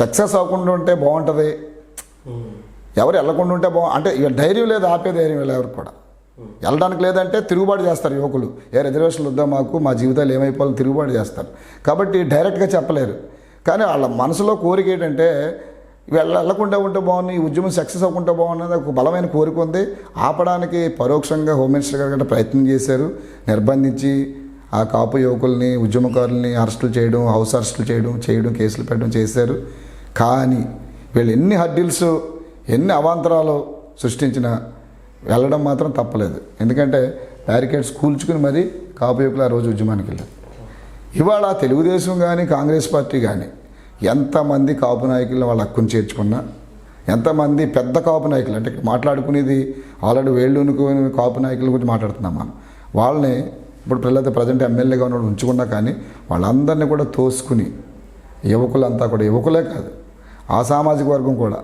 Speaker 2: సక్సెస్ అవ్వకుండా ఉంటే బాగుంటుంది. ఎవరు వెళ్ళకుండా ఉంటే బాగు అంటే ఇక ధైర్యం లేదు ఆపే ధైర్యం లేదు ఎవరికి కూడా. వెళ్ళడానికి లేదంటే తిరుగుబాటు చేస్తారు యువకులు. ఏ రిజర్వేషన్లు వద్దా మాకు? మా జీవితాలు ఏమైపోవాలో తిరుగుబాటు చేస్తారు. కాబట్టి డైరెక్ట్గా చెప్పలేరు. కానీ వాళ్ళ మనసులో కోరిక ఏంటంటే వెళ్ళ వెళ్ళకుండా ఉంటే బాగుంది ఈ ఉద్యమం సక్సెస్ అవ్వకుండా బాగున్నది ఒక బలమైన కోరిక ఉంది. ఆపడానికి పరోక్షంగా హోమ్ మినిస్టర్ గారు గట్రా ప్రయత్నం చేశారు. నిర్బంధించి ఆ కాపు యువకుల్ని ఉద్యమకారుల్ని అరెస్టులు చేయడం హౌస్ అరెస్టులు చేయడం చేయడం కేసులు పెట్టడం చేశారు. కానీ వీళ్ళు ఎన్ని హడ్డిల్స్ ఎన్ని అవాంతరాలు సృష్టించిన వెళ్ళడం మాత్రం తప్పలేదు. ఎందుకంటే బ్యారికేడ్స్ కూల్చుకుని మరీ కాపు యువకులు ఆ రోజు ఉద్యమానికి వెళ్ళారు. ఇవాళ తెలుగుదేశం కానీ కాంగ్రెస్ పార్టీ కానీ ఎంతమంది కాపు నాయకులను వాళ్ళ హక్కును చేర్చుకున్నా ఎంతమంది పెద్ద కాపు నాయకులు అంటే మాట్లాడుకునేది ఆల్రెడీ వేళ్ళునుకుని కాపు నాయకుల గురించి మాట్లాడుతున్నాం మనం. వాళ్ళని ఇప్పుడు పిల్లలైతే ప్రజెంట్ ఎమ్మెల్యేగా ఉన్న ఉంచుకున్నా కానీ వాళ్ళందరినీ కూడా తోసుకుని యువకులంతా కూడా యువకులే కాదు ఆ సామాజిక వర్గం కూడా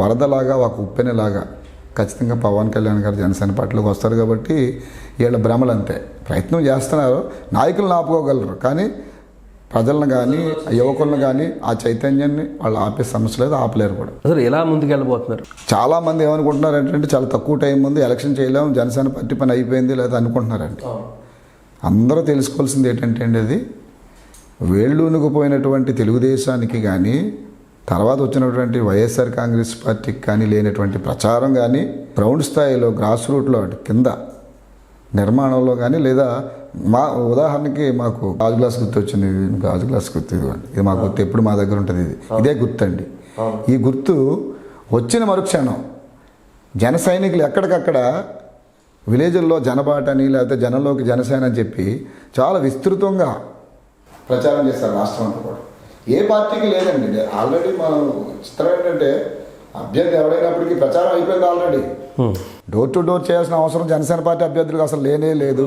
Speaker 2: వరదలాగా ఒక ఉప్పెనలాగా ఖచ్చితంగా పవన్ కళ్యాణ్ గారు జనసేన పార్టీలోకి వస్తారు కాబట్టి వీళ్ళ భ్రమలు అంతే. ప్రయత్నం చేస్తున్నారు. నాయకులను ఆపుకోగలరు. కానీ ప్రజలను కానీ యువకులను కానీ ఆ చైతన్యాన్ని వాళ్ళు ఆపే సమస్య లేదు ఆపలేరు కూడా.
Speaker 1: అసలు ఎలా ముందుకెళ్ళబోతున్నారు
Speaker 2: చాలామంది ఏమనుకుంటున్నారు అంటే చాలా తక్కువ టైం ఉంది ఎలక్షన్ చేయలేము జనసేన పార్టీ పని అయిపోయింది లేదా అనుకుంటున్నారండి. అందరూ తెలుసుకోవాల్సింది ఏంటంటే అండి అది వేళ్ళూనుకుపోయినటువంటి తెలుగుదేశానికి కానీ తర్వాత వచ్చినటువంటి వైఎస్ఆర్ కాంగ్రెస్ పార్టీకి కానీ లేనటువంటి ప్రచారం కానీ గ్రౌండ్ స్థాయిలో గ్రాస్ రూట్లో అటు కింద నిర్మాణంలో కానీ లేదా మా ఉదాహరణకి మాకు గాజు గ్లాస్ గుర్తు వచ్చింది ఇది గాజు గ్లాస్ గుర్తు ఇదిగోండి. ఇది మా గుర్తు ఎప్పుడు మా దగ్గర ఉంటుంది ఇది. ఇదే గుర్తు అండి ఈ గుర్తు వచ్చిన మరుక్షణం జన సైనికులు ఎక్కడికక్కడ విలేజ్ల్లో జనబాటని లేకపోతే జనంలోకి జనసేన అని చెప్పి చాలా విస్తృతంగా ప్రచారం చేస్తారు రాష్ట్రం అంతా కూడా. ఏ పార్టీకి లేదండి. ఆల్రెడీ మనం చిత్రం ఏంటంటే అభ్యర్థి ఎవరైనప్పటికీ ప్రచారం అయిపోయింది ఆల్రెడీ. డోర్ టు డోర్ చేయాల్సిన అవసరం జనసేన పార్టీ అభ్యర్థులకు అసలు లేనే లేదు.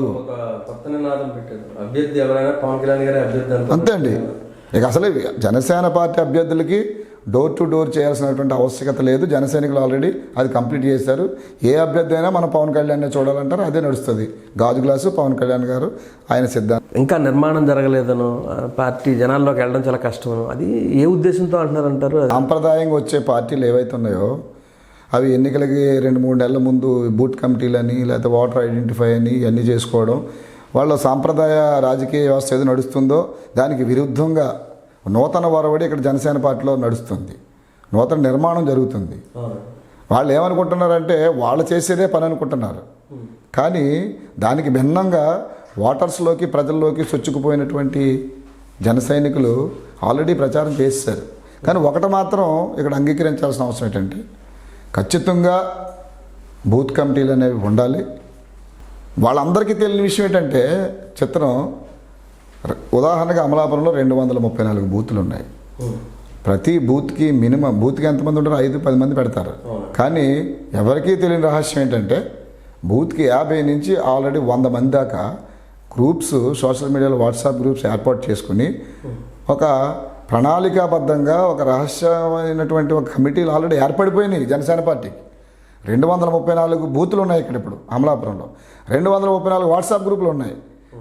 Speaker 1: అభ్యర్థి ఎవరైనా పవన్ కళ్యాణ్ గారి అభ్యర్థి అనుకో
Speaker 2: అంతే అండి. ఇక అసలు జనసేన పార్టీ అభ్యర్థులకి డోర్ టు డోర్ చేయాల్సినటువంటి ఆవశ్యకత లేదు. జనసైనికులు ఆల్రెడీ అది కంప్లీట్ చేశారు. ఏ అభ్యర్థి అయినా మనం పవన్ కళ్యాణ్ చూడాలంటారు. అదే నడుస్తుంది. గాజు గ్లాసు పవన్ కళ్యాణ్ గారు ఆయన సిద్ధాంతం.
Speaker 1: ఇంకా నిర్మాణం జరగలేదనో. పార్టీ జనాల్లోకి వెళ్ళడం చాలా కష్టమను అది ఏ ఉద్దేశంతో అంటున్నారంటారు?
Speaker 2: సాంప్రదాయంగా వచ్చే పార్టీలు ఏవైతే ఉన్నాయో అవి ఎన్నికలకి రెండు మూడు నెలల ముందు బూత్ కమిటీలని లేకపోతే వాటర్ ఐడెంటిఫై అని ఇవన్నీ చేసుకోవడం వాళ్ళ సాంప్రదాయ రాజకీయ వ్యవస్థ ఏది నడుస్తుందో దానికి విరుద్ధంగా నూతన వరవడి ఇక్కడ జనసేన పార్టీలో నడుస్తుంది. నూతన నిర్మాణం జరుగుతుంది. వాళ్ళు ఏమనుకుంటున్నారంటే వాళ్ళు చేసేదే పని అనుకుంటున్నారు. కానీ దానికి భిన్నంగా వాటర్స్లోకి ప్రజల్లోకి చొచ్చుకుపోయినటువంటి జన సైనికులు ఆల్రెడీ ప్రచారం చేశారు కానీ ఒకటి మాత్రం ఇక్కడ అంగీకరించాల్సిన అవసరం ఏంటంటే ఖచ్చితంగా బూత్ కమిటీలు అనేవి ఉండాలి. వాళ్ళందరికీ తెలియని విషయం ఏంటంటే చిత్రం ఉదాహరణగా అమలాపురంలో రెండు వందల ముప్పై నాలుగు బూతులు ఉన్నాయి. ప్రతి బూత్కి మినిమం బూత్కి ఎంతమంది ఉంటారో ఐదు పది మంది పెడతారు. కానీ ఎవరికీ తెలియని రహస్యం ఏంటంటే బూత్కి యాభై నుంచి ఆల్రెడీ వంద మంది దాకా గ్రూప్స్ సోషల్ మీడియాలో వాట్సాప్ గ్రూప్స్ ఏర్పాటు చేసుకుని ఒక ప్రణాళికాబద్ధంగా ఒక రహస్యమైనటువంటి ఒక కమిటీలు ఆల్రెడీ ఏర్పడిపోయినాయి జనసేన పార్టీకి. రెండు వందల ముప్పై నాలుగు బూతులు ఉన్నాయి ఇక్కడ ఇప్పుడు అమలాపురంలో. రెండు వందల ముప్పై నాలుగు వాట్సాప్ గ్రూపులు ఉన్నాయి.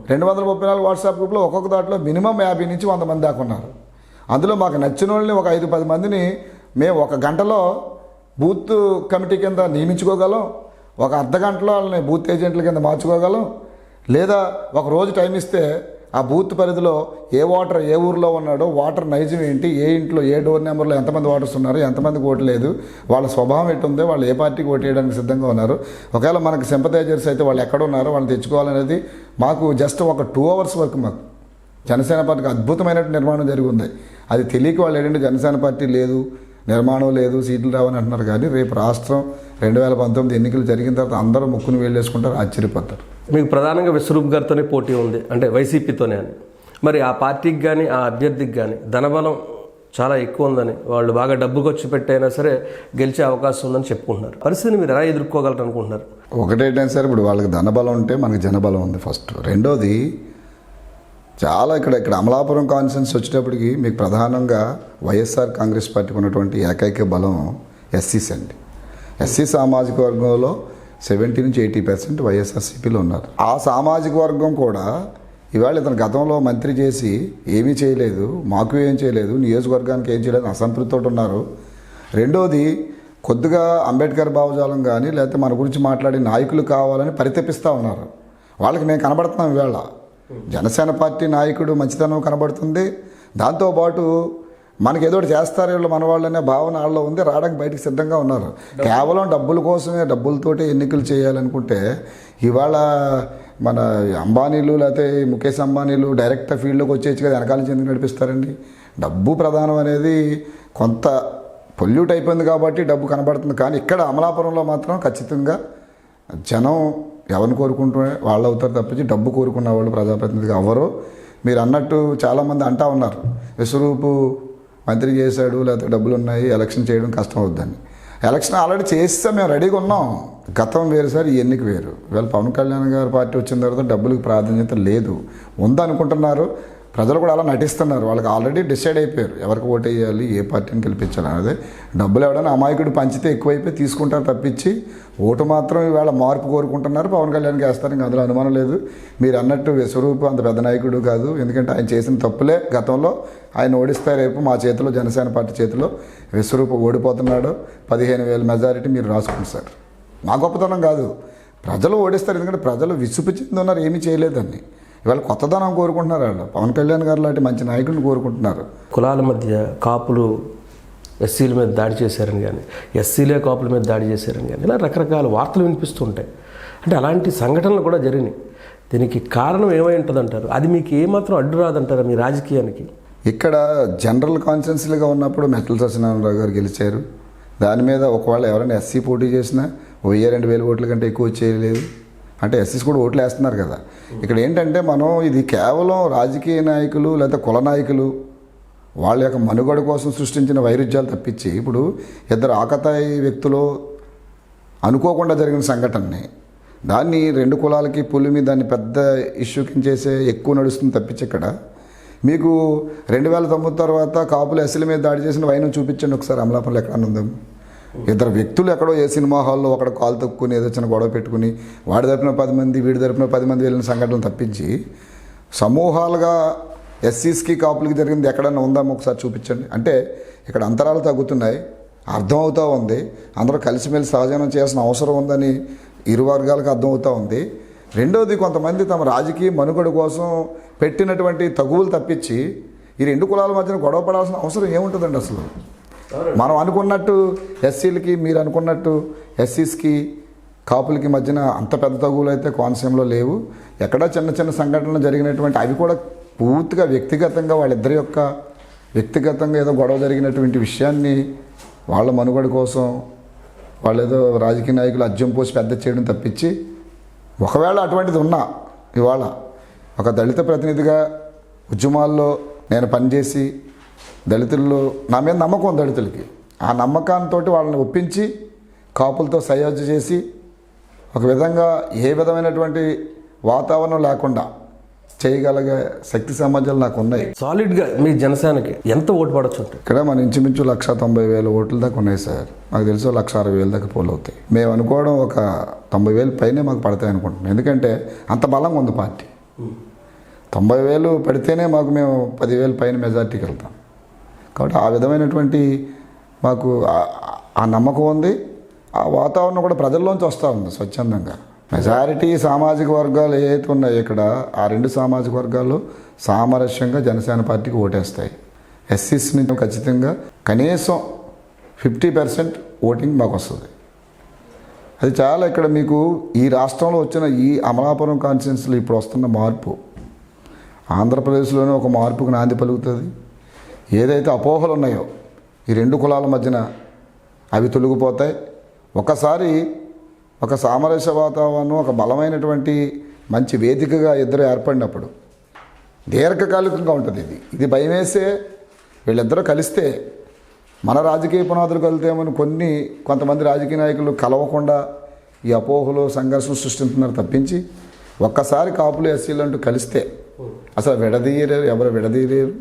Speaker 2: రెండు వందల ముప్పై నాలుగు వాట్సాప్ గ్రూప్లో ఒక్కొక్క దాంట్లో మినిమం యాభై నుంచి వంద మంది దాకా ఉన్నారు. అందులో మాకు నచ్చిన వాళ్ళని ఒక ఐదు పది మందిని మేము ఒక గంటలో బూత్ కమిటీ కింద నియమించుకోగలం ఒక అర్ధ గంటలో వాళ్ళని బూత్ ఏజెంట్ల కింద మార్చుకోగలం లేదా ఒక రోజు టైం ఇస్తే ఆ బూత్ పరిధిలో ఏ వాటర్ ఏ ఊర్లో ఉన్నాడో వాటర్ నైజం ఏంటి ఏ ఇంట్లో ఏ డోర్ నెంబర్లో ఎంతమంది వాటర్స్ ఉన్నారు ఎంతమందికి ఓటు లేదు వాళ్ళ స్వభావం ఎట్టుందో వాళ్ళు ఏ పార్టీకి ఓటు వేయడానికి సిద్ధంగా ఉన్నారు. ఒకవేళ మనకు సింపథైజర్స్ అయితే వాళ్ళు ఎక్కడ ఉన్నారో వాళ్ళని తెచ్చుకోవాలనేది మాకు జస్ట్ ఒక టూ అవర్స్ వరకు మాకు. జనసేన పార్టీకి అద్భుతమైన నిర్మాణం జరిగి ఉంది అది తెలియక వాళ్ళు ఏంటంటే జనసేన పార్టీ లేదు నిర్మాణం లేదు సీట్లు రావని అంటున్నారు. కానీ రేపు రాష్ట్రం రెండు వేల పంతొమ్మిది ఎన్నికలు జరిగిన తర్వాత అందరూ ముక్కును వేలేసుకుంటారు ఆశ్చర్యపోతారు.
Speaker 1: మీకు ప్రధానంగా విశ్వరూప్ గారితోనే పోటీ ఉంది అంటే వైసీపీతోనే అని. మరి ఆ పార్టీకి కానీ ఆ అభ్యర్థికి కానీ ధనబలం చాలా ఎక్కువ ఉందని వాళ్ళు బాగా డబ్బు ఖర్చు పెట్టైనా సరే గెలిచే అవకాశం ఉందని చెప్పుకుంటున్నారు. పరిస్థితిని మీరు ఎలా ఎదుర్కోగలరు అనుకుంటున్నారు
Speaker 2: ఒకటేంటంటే సార్ ఇప్పుడు వాళ్ళకి ధనబలం ఉంటే మనకి జనబలం ఉంది ఫస్ట్. రెండోది చాలా ఇక్కడ ఇక్కడ అమలాపురం కాన్ఫరెన్స్ వచ్చేటప్పటికి మీకు ప్రధానంగా వైఎస్ఆర్ కాంగ్రెస్ పార్టీకి ఉన్నటువంటి ఏకైక బలం ఎస్సీస్ అండి ఎస్సీ సామాజిక వర్గంలో సెవెంటీ నుంచి ఎయిటీ పర్సెంట్ వైఎస్ఆర్సీపీలో ఉన్నారు. ఆ సామాజిక వర్గం కూడా ఇవాళ ఇతను గతంలో మంత్రి చేసి ఏమీ చేయలేదు మాకు ఏం చేయలేదు నియోజకవర్గానికి ఏం చేయలేదు అసంతృప్తితో ఉన్నారు. రెండోది కొద్దిగా అంబేద్కర్ భావజాలం కానీ లేకపోతే మన గురించి మాట్లాడే నాయకులు కావాలని పరితపిస్తూ ఉన్నారు. వాళ్ళకి మేము కనబడుతున్నాం ఇవాళ. జనసేన పార్టీ నాయకుడు మంచితనం కనబడుతుంది. దాంతోపాటు మనకి ఏదో చేస్తారు వీళ్ళు మన వాళ్ళనే భావన వాళ్ళలో ఉంది రావడానికి బయటికి సిద్ధంగా ఉన్నారు. కేవలం డబ్బుల కోసమే డబ్బులతోటే ఎన్నికలు చేయాలనుకుంటే ఇవాళ మన అంబానీలు లేకపోతే ముఖేష్ అంబానీలు డైరెక్ట్ ఫీల్డ్లోకి వచ్చేసి కదా వెనకాల ఎందుకు నడిపిస్తారండి? డబ్బు ప్రధానం అనేది కొంత పొల్యూట్ అయిపోయింది కాబట్టి డబ్బు కనబడుతుంది. కానీ ఇక్కడ అమలాపురంలో మాత్రం ఖచ్చితంగా జనం ఎవరిని కోరుకుంటే వాళ్ళు అవుతారు తప్పించి డబ్బు కోరుకున్న వాళ్ళు ప్రజాప్రతినిధిగా అవ్వరు మీరు అన్నట్టు చాలామంది అంటా ఉన్నారు. విశ్వరూపు మంత్రి చేశాడు లేకపోతే డబ్బులు ఉన్నాయి ఎలక్షన్ చేయడం కష్టం అవుద్దని. ఎలక్షన్ ఆల్రెడీ చేస్తే మేము రెడీగా ఉన్నాం. గతం వేరు సార్ ఈ ఎన్నిక వేరు. ఇవాళ పవన్ కళ్యాణ్ గారి పార్టీ వచ్చిన తర్వాత డబ్బులకు ప్రాధాన్యత లేదు. ఉందనుకుంటున్నారు. ప్రజలు కూడా అలా నటిస్తున్నారు. వాళ్ళకి ఆల్రెడీ డిసైడ్ అయిపోయారు. ఎవరికి ఓటు వేయాలి ఏ పార్టీని గెలిపించాలి అనేది. డబ్బులు ఎవడైనా అమాయకుడు పంచితే ఎక్కువైపోయి తీసుకుంటారు తప్పించి ఓటు మాత్రం ఇవాళ మార్పు కోరుకుంటున్నారు. పవన్ కళ్యాణ్కి వేస్తారు ఇంకా అందులో అనుమానం లేదు. మీరు అన్నట్టు విశ్వరూపు అంత పెద్ద నాయకుడు కాదు. ఎందుకంటే ఆయన చేసిన తప్పులే గతంలో. ఆయన ఓడిస్తే రేపు మా చేతిలో జనసేన పార్టీ చేతిలో విశ్వరూపు ఓడిపోతున్నాడు. పదిహేను వేల మెజారిటీ మీరు రాసుకోండి సార్. మా గొప్పతనం కాదు. ప్రజలు ఓడిస్తారు. ఎందుకంటే ప్రజలు విసుపు చెందున్నారు ఏమీ చేయలేదని ఇవాళ కొత్తదనం కోరుకుంటున్నారు వాళ్ళు. పవన్ కళ్యాణ్ గారు లాంటి మంచి నాయకుడిని కోరుకుంటున్నారు.
Speaker 1: కులాల మధ్య కాపులు ఎస్సీల మీద దాడి చేశారని కానీ ఎస్సీలే కాపుల మీద దాడి చేశారని కానీ ఇలా రకరకాల వార్తలు వినిపిస్తుంటాయి అంటే అలాంటి సంఘటనలు కూడా జరిగినాయి. దీనికి కారణం ఏమై ఉంటుందంటారు? అది మీకు ఏమాత్రం అడ్డు రాదంటారా మీ రాజకీయానికి?
Speaker 2: ఇక్కడ జనరల్ కాన్ఫరెన్స్లుగా ఉన్నప్పుడు మెట్ల సత్యనారాయణరావు గారు గెలిచారు. దాని మీద ఒకవేళ ఎవరైనా ఎస్సీ పోటీ చేసినా వెయ్యి రెండు వేల ఓట్ల కంటే ఎక్కువ చేయలేదు అంటే ఎస్సీస్ కూడా ఓట్లు వేస్తున్నారు కదా. ఇక్కడ ఏంటంటే మనం ఇది కేవలం రాజకీయ నాయకులు లేదా కుల నాయకులు వాళ్ళ యొక్క మనుగడ కోసం సృష్టించిన వైరుధ్యాలు తప్పించి ఇప్పుడు ఇద్దరు ఆకతాయి వ్యక్తులు అనుకోకుండా జరిగిన సంఘటనని దాన్ని రెండు కులాలకి పులిమి దాన్ని పెద్ద ఇష్యూ కింద చేసే ఎక్కువ నడుస్తుంది తప్పించి ఇక్కడ. మీకు రెండు వేల తొమ్మిది తర్వాత కాపులు ఎస్ఎల్ మీద దాడి చేసిన వైనం చూపించండి ఒకసారి అమలాపల్లి ఎక్కడ ఉందాం ఇద్దరు వ్యక్తులు ఎక్కడో ఏ సినిమా హాల్లో ఒకడ కాలు తొక్కుని ఏదో చిన్న గొడవ పెట్టుకుని వాడి తరపున పది మంది వీడి తరపున పది మంది వెళ్ళిన సంఘటనలు తప్పించి సమూహాలుగా ఎస్సీస్కి కాపులకి జరిగింది ఎక్కడన్నా ఉందా ఒకసారి చూపించండి. అంటే ఇక్కడ అంతరాలు తగ్గుతున్నాయి అర్థమవుతూ ఉంది. అందరూ కలిసిమెలిసి సహజనం చేయాల్సిన అవసరం ఉందని ఇరు వర్గాలకు అర్థమవుతూ ఉంది. రెండవది కొంతమంది తమ రాజకీయ మనుగడ కోసం పెట్టినటువంటి తగువులు తప్పించి ఈ రెండు కులాల మధ్యన గొడవ పడాల్సిన అవసరం ఏముంటుందండి అసలు? మనం అనుకున్నట్టు ఎస్సీలకి మీరు అనుకున్నట్టు ఎస్సీస్కి కాపులకి మధ్యన అంత పెద్ద తగువులు అయితే కోనసీమలో లేవు. ఎక్కడా చిన్న చిన్న సంఘటనలు జరిగినటువంటి అవి కూడా పూర్తిగా వ్యక్తిగతంగా వాళ్ళిద్దరి యొక్క వ్యక్తిగతంగా ఏదో గొడవ జరిగినటువంటి విషయాన్ని వాళ్ళ మనుగడ కోసం వాళ్ళు ఏదో రాజకీయ నాయకులు అజ్యం పోసి పెద్ద చేయడం తప్పించి ఒకవేళ అటువంటిది ఉన్నా ఇవాళ ఒక దళిత ప్రతినిధిగా ఉద్యమాల్లో నేను పనిచేసి దళితుల్లో నా మీద నమ్మకం దళితులకి. ఆ నమ్మకంతో వాళ్ళని ఒప్పించి కాపులతో సయోజ చేసి ఒక విధంగా ఏ విధమైనటువంటి వాతావరణం లేకుండా చేయగలిగే శక్తి సామర్థ్యాలు నాకు ఉన్నాయి
Speaker 1: సాలిడ్గా మీ జనసేనకి ఎంత ఓటు పడవచ్చు అంటే?
Speaker 2: ఇక్కడ మన ఇంచుమించు లక్ష తొంభై వేల ఓట్ల దాకా ఉన్నాయి సార్. నాకు తెలిసి లక్ష అరవై వేల దాకా పోలు అవుతాయి. మేము అనుకోవడం ఒక తొంభై వేలు పైనే మాకు పడతాయి అనుకుంటున్నాం. ఎందుకంటే అంత బలంగా ఉంది పార్టీ. తొంభై వేలు పడితేనే మాకు మేము పదివేలు పైన మెజార్టీకి వెళ్తాం. కాబట్టి ఆ విధమైనటువంటి మాకు ఆ- ఆ నమ్మకం ఉంది. ఆ వాతావరణం కూడా ప్రజల్లోంచి వస్తూ ఉంది స్వచ్ఛందంగా. మెజారిటీ సామాజిక వర్గాలు ఏవైతే ఉన్నాయో ఇక్కడ ఆ రెండు సామాజిక వర్గాలు సామరస్యంగా జనసేన పార్టీకి ఓటేస్తాయి. ఎస్సీస్ నుంచి ఖచ్చితంగా కనీసం ఫిఫ్టీ పర్సెంట్ ఓటింగ్ మాకు వస్తుంది అది చాలా ఇక్కడ మీకు ఈ రాష్ట్రంలో వచ్చిన ఈ అమలాపురం కాన్స్టిట్యున్సీలో ఇప్పుడు వస్తున్న మార్పు. ఆంధ్రప్రదేశ్లోనే ఒక మార్పుకు నాంది పలుకుతుంది. ఏదైతే అపోహలు ఉన్నాయో ఈ రెండు కులాల మధ్యన అవి తొలగిపోతాయి. ఒకసారి ఒక సామరస్య వాతావరణం ఒక బలమైనటువంటి మంచి వేదికగా ఇద్దరు ఏర్పడినప్పుడు దీర్ఘకాలికంగా ఉంటుంది ఇది. ఇది భయం వేసే వీళ్ళిద్దరూ కలిస్తే మన రాజకీయ పునాదులు కలుతామని కొన్ని కొంతమంది రాజకీయ నాయకులు కలవకుండా ఈ అపోహలు సంఘర్షణ సృష్టిస్తున్నారు తప్పించి ఒక్కసారి కాపులు ఎస్సీలు అంటూ కలిస్తే అసలు విడదీయలేరు ఎవరు విడదీయలేరు.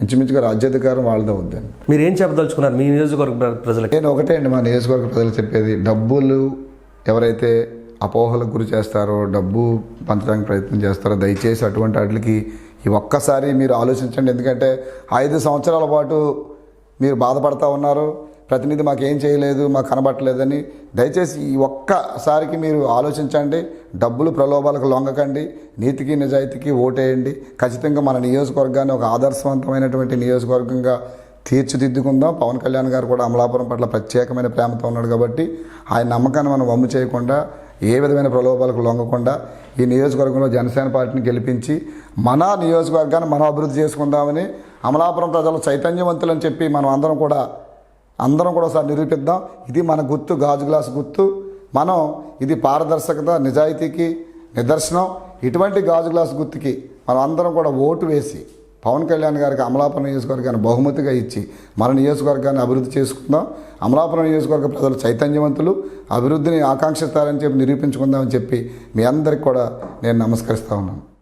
Speaker 2: ఇంచుమించుగా రాజ్యాధికారం వాళ్ళదే వద్దండి
Speaker 1: మీరు ఏం చెప్పదలుచుకున్నారు? మీ నియోజకవర్గ ప్ర- ప్రజలకి.
Speaker 2: నేను ఒకటే అండి మా నియోజకవర్గ ప్రజలు చెప్పేది డబ్బులు ఎవరైతే అపోహలకు గురి చేస్తారో డబ్బు పంచడానికి ప్రయత్నం చేస్తారో దయచేసి అటువంటి వాటికి ఈ ఒక్కసారి మీరు ఆలోచించండి. ఎందుకంటే ఐదు సంవత్సరాల పాటు మీరు బాధపడతా ఉన్నారు. ప్రతినిధి మాకేం చేయలేదు మాకు కనబట్టలేదని దయచేసి ఈ ఒక్కసారికి మీరు ఆలోచించండి. డబ్బులు ప్రలోభాలకు లొంగకండి. నీతికి నిజాయితీకి ఓటేయండి. ఖచ్చితంగా మన నియోజకవర్గాన్ని ఒక ఆదర్శవంతమైనటువంటి నియోజకవర్గంగా తీర్చిదిద్దుకుందాం. పవన్ కళ్యాణ్ గారు కూడా అమలాపురం పట్ల ప్రత్యేకమైన ప్రేమతో ఉన్నాడు కాబట్టి ఆయన నమ్మకాన్ని మనం వమ్ము చేయకుండా ఏ విధమైన ప్రలోభాలకు లొంగకుండా ఈ నియోజకవర్గంలో జనసేన పార్టీని గెలిపించి మన నియోజకవర్గాన్ని మనం అభివృద్ధి చేసుకుందామని అమలాపురం ప్రజలు చైతన్యవంతులని చెప్పి మనం అందరం కూడా అందరం కూడా ఒకసారి నిరూపిద్దాం. ఇది మన గుర్తు గాజు గ్లాసు గుర్తు మనం ఇది పారదర్శకత నిజాయితీకి నిదర్శనం. ఇటువంటి గాజు గ్లాస్ గుర్తుకి మనం అందరం కూడా ఓటు వేసి పవన్ కళ్యాణ్ గారికి అమలాపురం నియోజకవర్గాన్ని బహుమతిగా ఇచ్చి మన నియోజకవర్గాన్ని అభివృద్ధి చేసుకుందాం. అమలాపురం నియోజకవర్గ ప్రజలు చైతన్యవంతులు అభివృద్ధిని ఆకాంక్షిస్తారని చెప్పి నిరూపించుకుందామని చెప్పి మీ అందరికి కూడా నేను నమస్కరిస్తా ఉన్నాను.